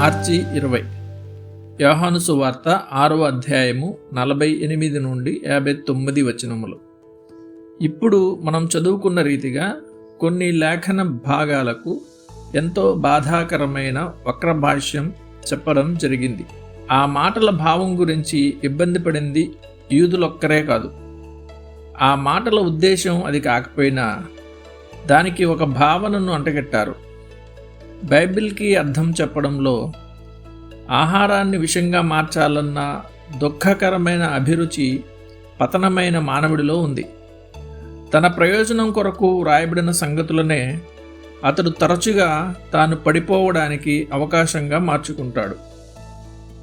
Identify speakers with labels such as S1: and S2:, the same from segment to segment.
S1: మార్చి ఇరవై. యోహాను సువార్త ఆరో అధ్యాయము నలభై ఎనిమిది నుండి యాభై తొమ్మిది వచనములు. ఇప్పుడు మనం చదువుకున్న రీతిగా కొన్ని లేఖన భాగాలకు ఎంతో బాధాకరమైన వక్రభాష్యం చెప్పడం జరిగింది. ఆ మాటల భావం గురించి ఇబ్బంది పడింది యూదులొక్కరే కాదు. ఆ మాటల ఉద్దేశం అది కాకపోయినా దానికి ఒక భావనను అంటగట్టారు. బైబిల్కి అర్థం చెప్పడంలో ఆహారాన్ని విషంగా మార్చాలన్న దుఃఖకరమైన అభిరుచి పతనమైన మానవుడిలో ఉంది. తన ప్రయోజనం కొరకు వ్రాయబడిన సంగతులనే అతడు తరచుగా తాను పడిపోవడానికి అవకాశంగా మార్చుకుంటాడు.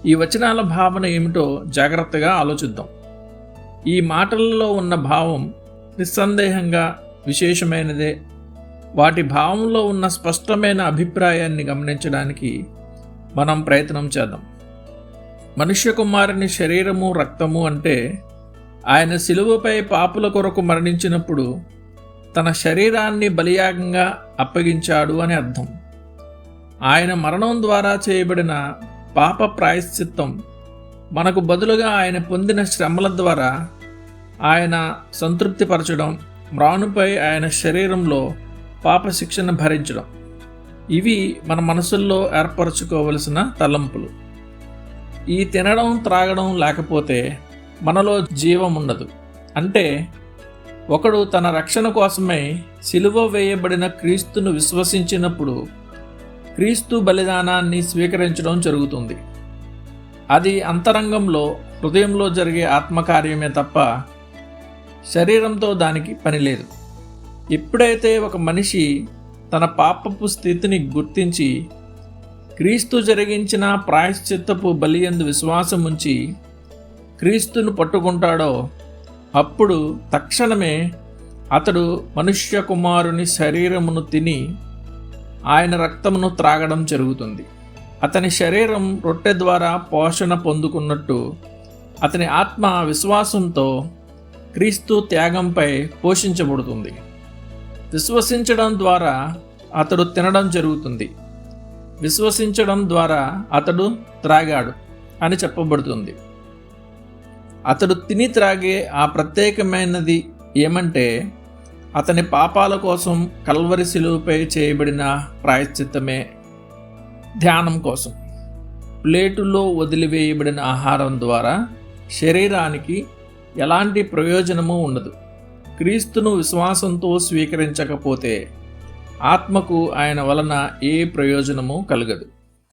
S1: ఈ వచనాల భావన ఏమిటో జాగ్రత్తగా ఆలోచిద్దాం. ఈ మాటలలో ఉన్న భావం నిస్సందేహంగా విశేషమైనదే వాటి భావంలో ఉన్న స్పష్టమైన అభిప్రాయాన్ని గమనించడానికి మనం ప్రయత్నం చేద్దాం. మనుష్య కుమారుని శరీరము రక్తము అంటే ఆయన శిలువపై పాపుల కొరకు మరణించినప్పుడు తన శరీరాన్ని బలియాగంగా అప్పగించాడు అని అర్థం. ఆయన మరణం ద్వారా చేయబడిన పాప ప్రాయశ్చిత్తం మనకు బదులుగా ఆయన పొందిన శ్రమల ద్వారా ఆయన సంతృప్తిపరచడం మ్రానుపై ఆయన శరీరంలో పాప శిక్షను భరించడం. ఇవి మన మనసుల్లో ఏర్పరచుకోవలసిన తలంపులు. ఈ తినడం త్రాగడం లేకపోతే మనలో జీవం ఉండదు. అంటే ఒకడు తన రక్షణ కోసమై సిలువ వేయబడిన క్రీస్తును విశ్వసించినప్పుడు క్రీస్తు బలిదానాన్ని స్వీకరించడం జరుగుతుంది. అది అంతరంగంలో హృదయంలో జరిగే ఆత్మకార్యమే తప్ప శరీరంతో దానికి పని లేదు. ఎప్పుడైతే ఒక మనిషి తన పాపపు స్థితిని గుర్తించి క్రీస్తు జరిగించిన ప్రాయశ్చిత్తపు బలియందు విశ్వాసం ఉంచి క్రీస్తును పట్టుకుంటాడో అప్పుడు తక్షణమే అతడు మనుష్య కుమారుని శరీరమును తిని ఆయన రక్తమును త్రాగడం జరుగుతుంది. అతని శరీరం రొట్టె ద్వారా పోషణ పొందుకున్నట్టు అతని ఆత్మ విశ్వాసంతో క్రీస్తు త్యాగంపై పోషించబడుతుంది. విశ్వసించడం ద్వారా అతడు తినడం జరుగుతుంది. విశ్వసించడం ద్వారా అతడు త్రాగాడు అని చెప్పబడుతుంది. అతడు తిని త్రాగే ఆ ప్రత్యేకమైనది ఏమంటే అతని పాపాల కోసం కల్వరి శిలువుపై చేయబడిన ప్రాయశ్చిత్తమే ధ్యానం కోసం. ప్లేటులో వదిలివేయబడిన ఆహారం ద్వారా శరీరానికి ఎలాంటి ప్రయోజనము ఉండదు. క్రీస్తును విశ్వాసంతో స్వీకరించకపోతే ఆత్మకు ఆయన వలన ఏ ప్రయోజనము కలగదు.